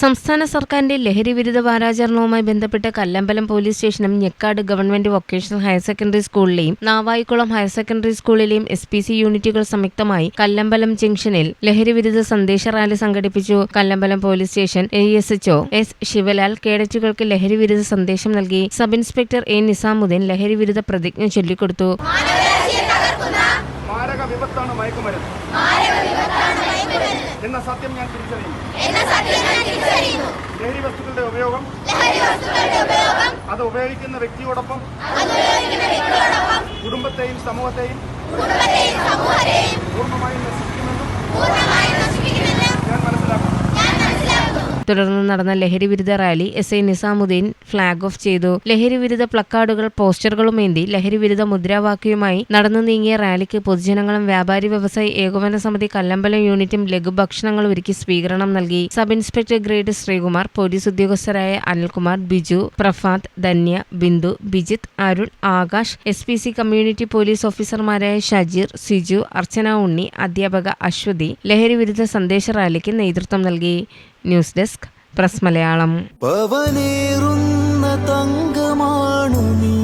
സംസ്ഥാന സർക്കാരിന്റെ ലഹരി വിരുദ്ധ വാരാചരണവുമായി ബന്ധപ്പെട്ട് കല്ലമ്പലം പോലീസ് സ്റ്റേഷനും Njekkad government vocational higher secondary സ്കൂളിലെയും Navaikulam higher secondary സ്കൂളിലെയും എസ് പി സി യൂണിറ്റുകൾ സംയുക്തമായി കല്ലമ്പലം ജംഗ്ഷനിൽ ലഹരി വിരുദ്ധ സന്ദേശ റാലി സംഘടിപ്പിച്ചു Kallambalam police station A S S Sivalal കേഡറ്റുകൾക്ക് ലഹരി വിരുദ്ധ സന്ദേശം നൽകി സബ് ഇൻസ്പെക്ടർ എ നിസാമുദ്ദീൻ ലഹരി വിരുദ്ധ പ്രതിജ്ഞ ചൊല്ലിക്കൊടുത്തു. വിപത്താണ് മയക്കുമരുന്ന്. എന്ന സത്യം ഞാൻ തിരിച്ചറിയുന്നു. ലഹരി വസ്തുക്കളുടെ ഉപയോഗം അത് ഉപയോഗിക്കുന്ന വ്യക്തിയോടൊപ്പം കുടുംബത്തെയും സമൂഹത്തെയും തുടർന്ന് നടന്ന ലഹരി വിരുദ്ധ rally S I Nizamuddin flag off ചെയ്തു. ലഹരി വിരുദ്ധ പ്ലക്കാർഡുകൾ പോസ്റ്ററുകളുമേന്തി ലഹരി വിരുദ്ധ മുദ്രാവാക്യവുമായി നടന്നു നീങ്ങിയ റാലിക്ക് പൊതുജനങ്ങളും വ്യാപാരി വ്യവസായി ഏകോപന സമിതി കല്ലമ്പലം യൂണിറ്റും ലഘുഭക്ഷണങ്ങൾ ഒരുക്കി സ്വീകരണം നൽകി. Sub inspector grade Sreekumar police ഉദ്യോഗസ്ഥരായ Anilkumar Biju Prafath Dhanya Bindu Bijith Arun Akash S P C community police ഓഫീസർമാരായ ഷജീർ സിജു അർച്ചന ഉണ്ണി അധ്യാപക അശ്വതി ലഹരി വിരുദ്ധ സന്ദേശ റാലിക്ക് നേതൃത്വം നൽകി. ന്യൂസ് ഡെസ്ക് പ്രസ് മലയാളം പവനേറുന്ന തങ്കമാണു നീ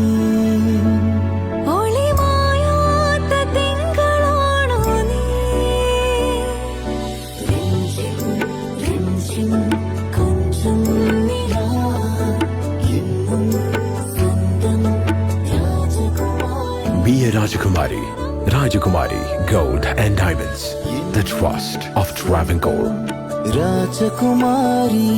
Be a Rajakumari. Rajakumari Gold and Diamonds. The trust of Travancore. Rajakumari.